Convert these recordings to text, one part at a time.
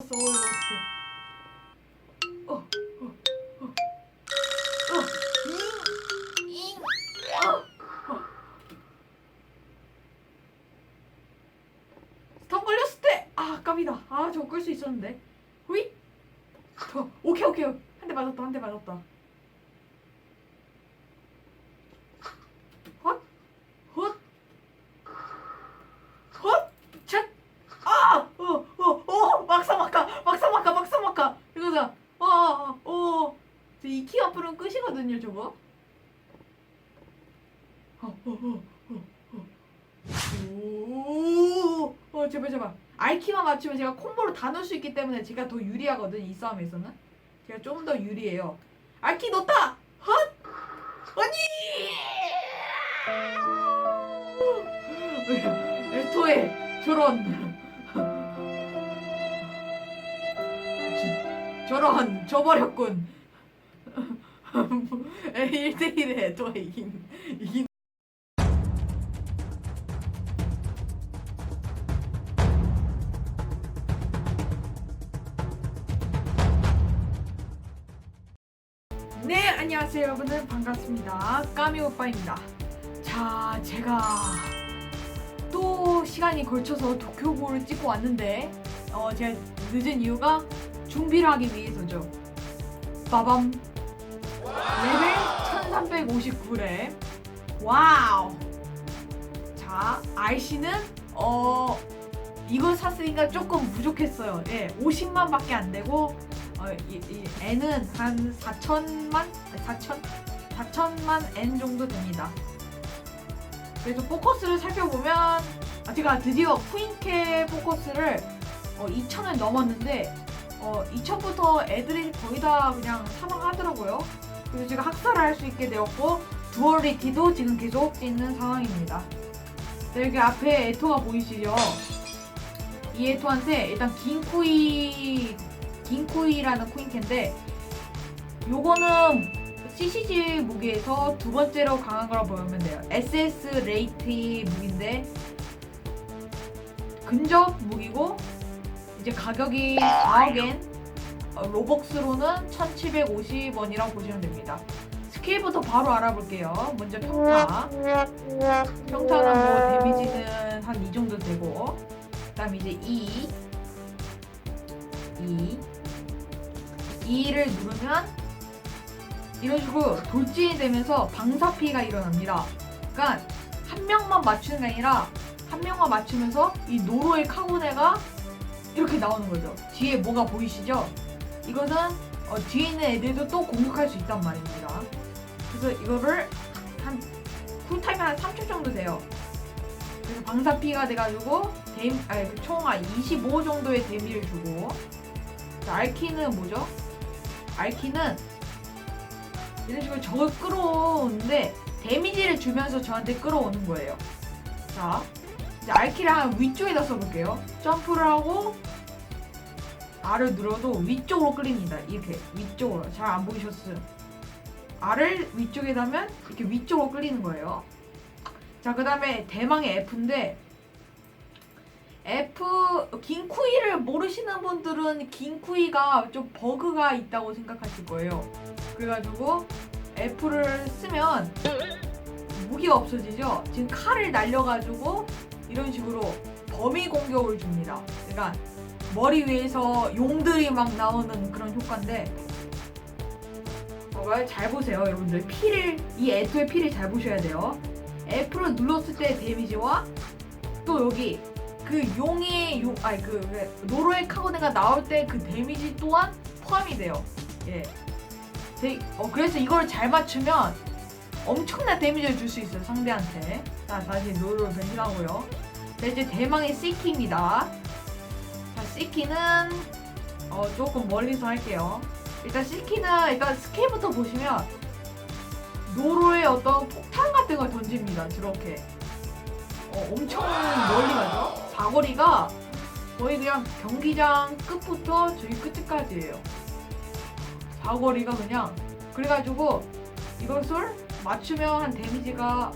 어, 어, 어, 어, 어, 잉, 잉, 어, 어. 스턴 걸렸을 때, 아, 깜이다. 아, 저거 끌 수 있었는데. 저, 오케이, 오케이. 한 대 맞았다, 한 대 맞았다. 헛, 헛, 헛, 샷. 아! 어, 어, 어, 막사 막가, 막사 막가, 막사 막가. 이거다. 어, 어, 어, 어. 저 이키 앞으로는 끝이거든요, 저거. 어, 어, 어, 어, 어. 오, 어, 제발, 제발. 알키만 맞추면 제가 콤보로 다 넣을 수 있기 때문에 제가 더 유리하거든, 이 싸움에서는. 제가 좀 더 유리해요. 알키 넣었다! 헛! 아니! 에토에 저런. 저런 져버렸군. 1대1에 또 이긴 이긴 네 안녕하세요 여러분들. 반갑습니다. 까미 오빠입니다. 자 제가 또 시간이 걸쳐서 도쿄고를 찍고 왔는데 어 제가 늦은 이유가 준비를 하기 위해서죠. 빠밤. 레벨 1359래. 와우. 자 RC는 어 이걸 샀으니까 조금 부족했어요. 예 50만 밖에 안 되고 어, 이, 이 N은 한 4천만 4천 4천만 N 정도 됩니다 그래서 포커스를 살펴보면 아, 제가 드디어 쿠인캐 포커스를 어, 2천을 넘었는데 어, 2천부터 애들이 거의 다 그냥 사망하더라고요. 그래서 제가 학살을 할 수 있게 되었고 두얼리티도 지금 계속 있는 상황입니다. 네, 여기 앞에 에토가 보이시죠? 이 에토한테 일단 긴쿠이 긴쿠이라는 쿠인캔데 요거는 CCG 무기에서 두 번째로 강한 거라 보면 돼요. SS 레이트 무기인데 근접 무기고 이제 가격이 4억엔 어, 로벅스로는 1750원이라고 보시면 됩니다. 스킬부터 바로 알아볼게요. 먼저 평타. 평타는 뭐 데미지는 한 이 정도 되고 그다음 이제 E 2 2를 누르면 이런 식으로 돌진이 되면서 방사피가 일어납니다. 그러니까 한 명만 맞추는 게 아니라 한 명만 맞추면서 이 노로의 카고네가 이렇게 나오는 거죠. 뒤에 뭐가 보이시죠? 이것은 어, 뒤에 있는 애들도 또 공격할 수 있단 말입니다. 그래서 이거를 한 쿨타임이 한 3초 정도 돼요. 그래서 방사피가 돼가지고 데임, 아니, 그 총알 25 정도의 데미를 주고 자, 알키는 뭐죠? 알키는 이런 식으로 적을 끌어오는데 데미지를 주면서 저한테 끌어오는 거예요. 자, 이제 알키를 한 위쪽에다 써볼게요. 점프를 하고 R을 눌러도 위쪽으로 끌립니다. 이렇게 위쪽으로 잘 안 보이셨어요. R을 위쪽에다 하면 이렇게 위쪽으로 끌리는 거예요. 자, 그 다음에 대망의 F인데 F 긴쿠이를 모르시는 분들은 긴쿠이가 좀 버그가 있다고 생각하실 거예요. 그래가지고 F를 쓰면 무기가 없어지죠. 지금 칼을 날려가지고 이런 식으로 범위 공격을 줍니다. 그러니까 머리 위에서 용들이 막 나오는 그런 효과인데 정말 잘 보세요, 여러분들. 피를 이 에토의 피를 잘 보셔야 돼요. F를 눌렀을 때 데미지와 또 여기 그 용의 용 아니 그 왜, 노로의 카고네가 나올 때 그 데미지 또한 포함이 돼요. 예. 데, 어 그래서 이걸 잘 맞추면 엄청난 데미지를 줄 수 있어요 상대한테. 자 다시 노로를 변신하고요. 자 이제 대망의 시키입니다. 자 시키는 어 조금 멀리서 할게요. 일단 시키는 일단 스킬부터 보시면 노로의 어떤 폭탄 같은 걸 던집니다. 저렇게. 어, 엄청 멀리 가죠. 사거리가 거의 그냥 경기장 끝부터 저기 끝까지예요. 사거리가 그냥 그래가지고 이것을 맞추면 한 데미지가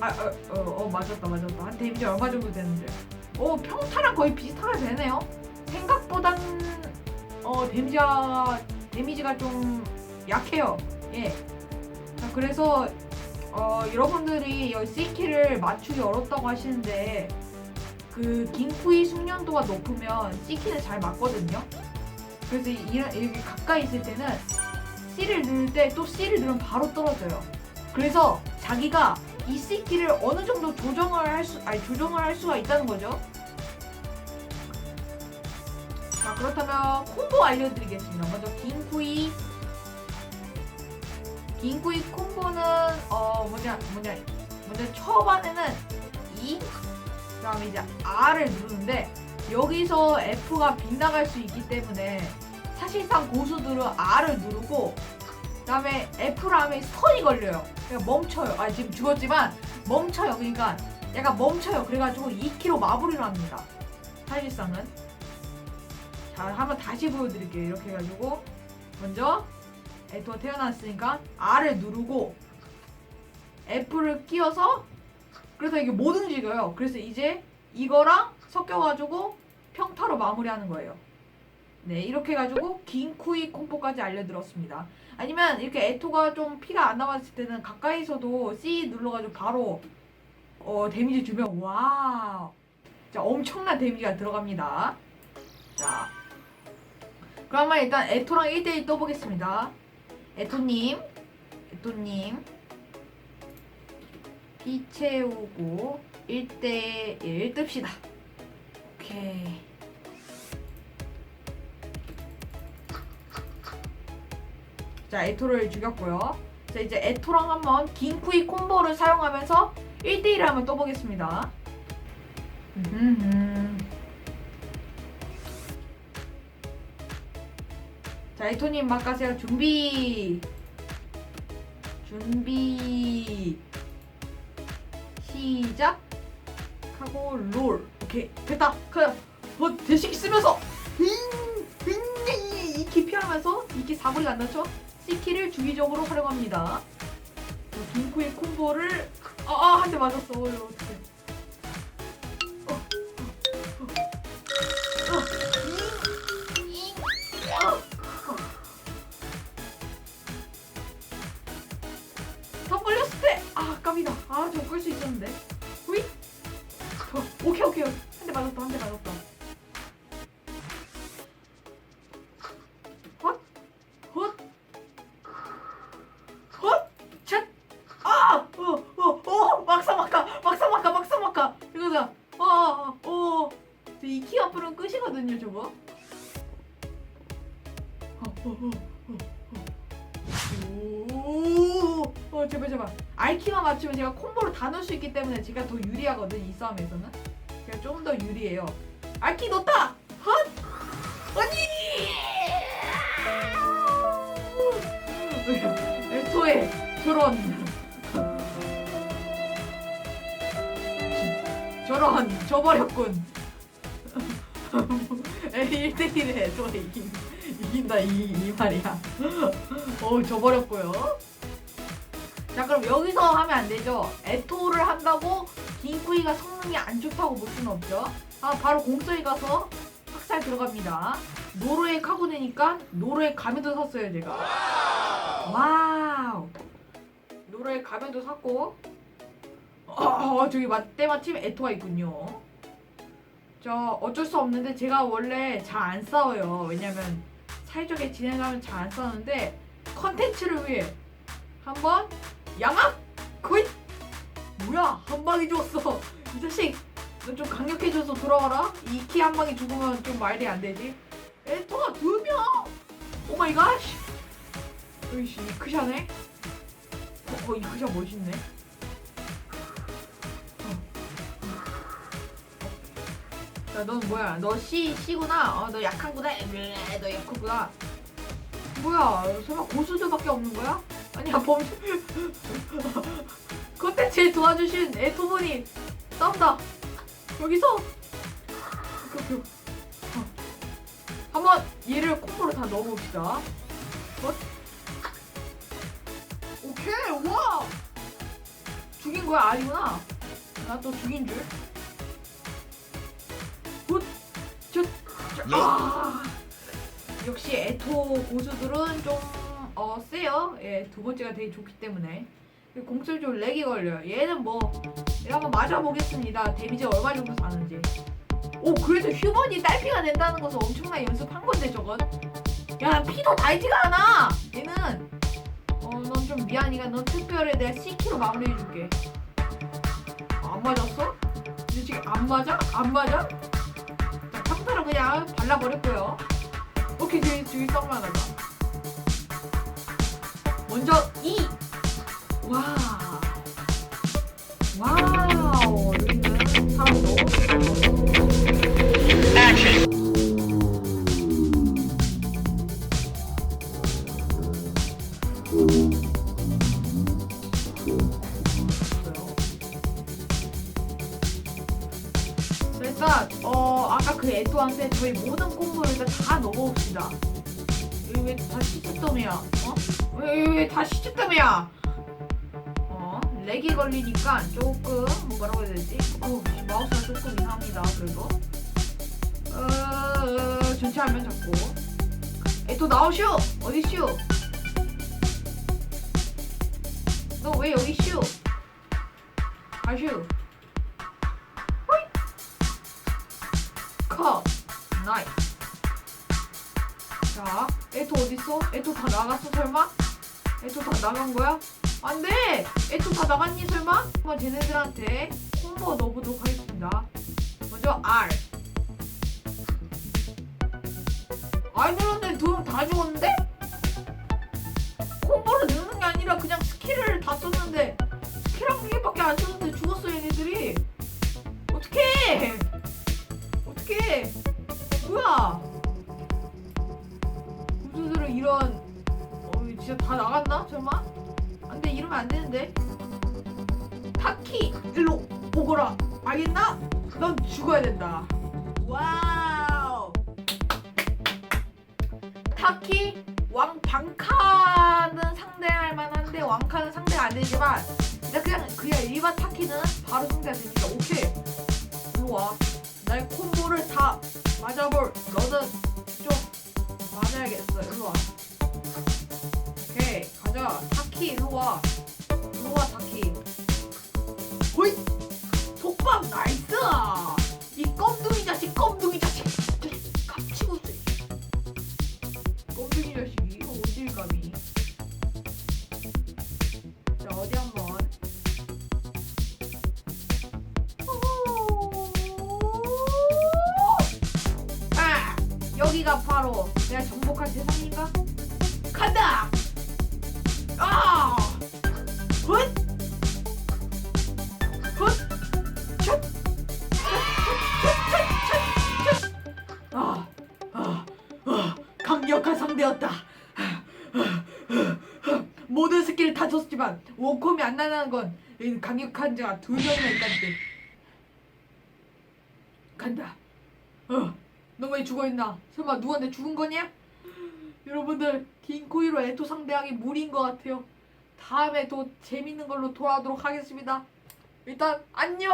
아, 어, 어, 어, 맞았다, 맞았다. 한 데미지 얼마 정도 되는데? 어 평타랑 거의 비슷하게 되네요. 생각보단 어 데미지가 데미지가 좀 약해요. 예. 자 그래서 어 여러분들이 여기 C키를 맞추기 어렵다고 하시는데 그 긴쿠이 숙련도가 높으면 C키는 잘 맞거든요. 그래서 이- 이런 여기 가까이 있을 때는 C를 누를 때 또 C를 누르면 바로 떨어져요. 그래서 자기가 이 C키를 어느 정도 조정을 할 수, 아니 조정을 할 수가 있다는 거죠. 자 그렇다면 콤보 알려드리겠습니다. 먼저 긴쿠이 긴쿠이 콤보는 어 뭐냐 뭐냐 먼저 초반에는 E 그다음에 이제 R을 누르는데 여기서 F가 빗나갈 수 있기 때문에 사실상 고수들은 R을 누르고 그다음에 하면 선이 걸려요. 그러니까 멈춰요. 아 지금 죽었지만 멈춰요. 그러니까 약간 멈춰요. 그래가지고 2kg 마무리를 합니다. 사실상은 자 한번 다시 보여드릴게요. 이렇게 해가지고 먼저 에토가 태어났으니까 R을 누르고 F를 끼워서 그래서 이게 못 움직여요. 그래서 이제 이거랑 섞여가지고 평타로 마무리하는 거예요. 네 이렇게 해가지고 긴 쿠이 콤보까지 알려드렸습니다. 아니면 이렇게 에토가 좀 피가 안 남았을 때는 가까이서도 C 눌러가지고 바로 어 데미지 주면 와우 자 엄청난 데미지가 들어갑니다. 자 그러면 일단 에토랑 1대1 떠보겠습니다. 에토님 에토님 피 채우고 1대1 뜹시다. 오케이 자 에토를 죽였고요. 자 이제 에토랑 한번 긴쿠이 콤보를 사용하면서 1대1을 한번 떠보겠습니다. 음흠흠. 자 에토님 막가세요 준비 준비 시작 하고 롤 오케이 됐다 그냥 뭐 대식 쓰면서 이키 피하면서 이키 사거리가 안 나죠? C키를 주기적으로 활용합니다. 긴쿠의 콤보를 아한 대 맞았어. 어이 어떡해. 가 콤보를 다 넣을 수 있기 때문에 제가 더 유리하거든, 이 싸움에서는. 제가 좀 더 유리해요. 알키 넣었다! 헛! 아니! 에토의 저런. 저런, 져버렸군. 에이, 1대1에 또 이긴, 이긴다, 이, 이 말이야. 어, 져버렸고요. 자, 그럼 여기서 하면 안 되죠. 에토를 한다고 긴쿠이가 성능이 안 좋다고 볼 수는 없죠. 아, 바로 공서에 가서 학살 들어갑니다. 노르웨이 카고네니까 노르웨이 가면도 샀어요, 제가. 와우. 노르웨이 가면도 샀고. 어, 저기 마- 때마침 에토가 있군요. 저 어쩔 수 없는데 제가 원래 잘 안 싸워요. 왜냐면 사이좋게 진행하면 잘 안 싸우는데 컨텐츠를 위해 한번 양악 거의 뭐야 한 방이 죽었어 이 자식 너 좀 강력해져서 돌아와라 이 키 한 방이 죽으면 좀 말이 안 되지 에토가 두명 오마이갓 으이씨 이 크샤네 어, 어, 이 크샤 멋있네 야, 넌 뭐야? 너 C, C구나? 어, 너 약한구나? 에이, 너 약하구나. 뭐야? 설마 고수들밖에 없는 거야? 아니야, 범 컨텐츠에 도와주신 애토분이 싸운다. 여기서. 오케이, 오케이. 어. 한번 얘를 콤보로 다 넣어봅시다. 어? 오케이, 와! 죽인 거야? 아니구나. 나 또 죽인 줄. 아, 역시 에토 고수들은 좀 어, 세요. 예, 두 번째가 되게 좋기 때문에. 공격적으로 렉이 걸려요. 얘는 뭐, 얘 한번 맞아보겠습니다. 데미지 얼마 정도 사는지. 오, 그래서 휴먼이 딸피가 된다는 것은 엄청나게 연습한 건데, 저건. 야, 피도 달지가 않아! 얘는, 어, 넌 좀 미안이가 넌 특별히 내가 C키로 마무리해줄게. 아, 안 맞았어? 근데 지금 안 맞아? 안 맞아? 자, 평타로 그냥 발라버렸고요. 오케이, 저기, 저기 썸만하다. 먼저 이 와. 와우. 여기는 사람 너무 일단 어 아까 그 에토한테 저희 모든 콤보를 일단 다 넣어봅시다. 여기 왜 다 시즈덤이야? 어? 왜왜다 시즈덤이야? 어 렉이 걸리니까 조금 뭐 뭐라고 해야 되지? 어 마우스가 조금 이상합니다. 그래도 어, 어 전체 화면 잡고 에토 나오슈 어디 슈? 너왜 여기 슈? 아슈 컷 나이스 자 에토 어딨어? 에토 다 나갔어 설마? 에토 다 나간 거야? 안돼! 에토 다 나갔니 설마? 한번 쟤네들한테 콤보 넣어보도록 하겠습니다 먼저 R 두명다 죽었는데? 와우. 타키 왕방카는 상대할 만한데 왕카는 상대가 안 되지만 그냥 그냥 일반 타키는 바로 상대가 되니까 오케이. 일로 와. 나의 콤보를 다 맞아볼 너는 좀 맞아야겠어. 일로 와. 오케이. 가자. 타키 일로 와. 일로 와 타키. 호잇! 속박 나이스 원콤이 안 나가는 건이 강력한 자가 두 명이나 있다는 뜻. 간다. 어, 너 왜 죽어 있나? 설마 누구한테 죽은 거냐? 여러분들 긴 코이로 에토 상대하기 무리인 것 같아요. 다음에 또 재밌는 걸로 돌아오도록 하겠습니다. 일단 안녕.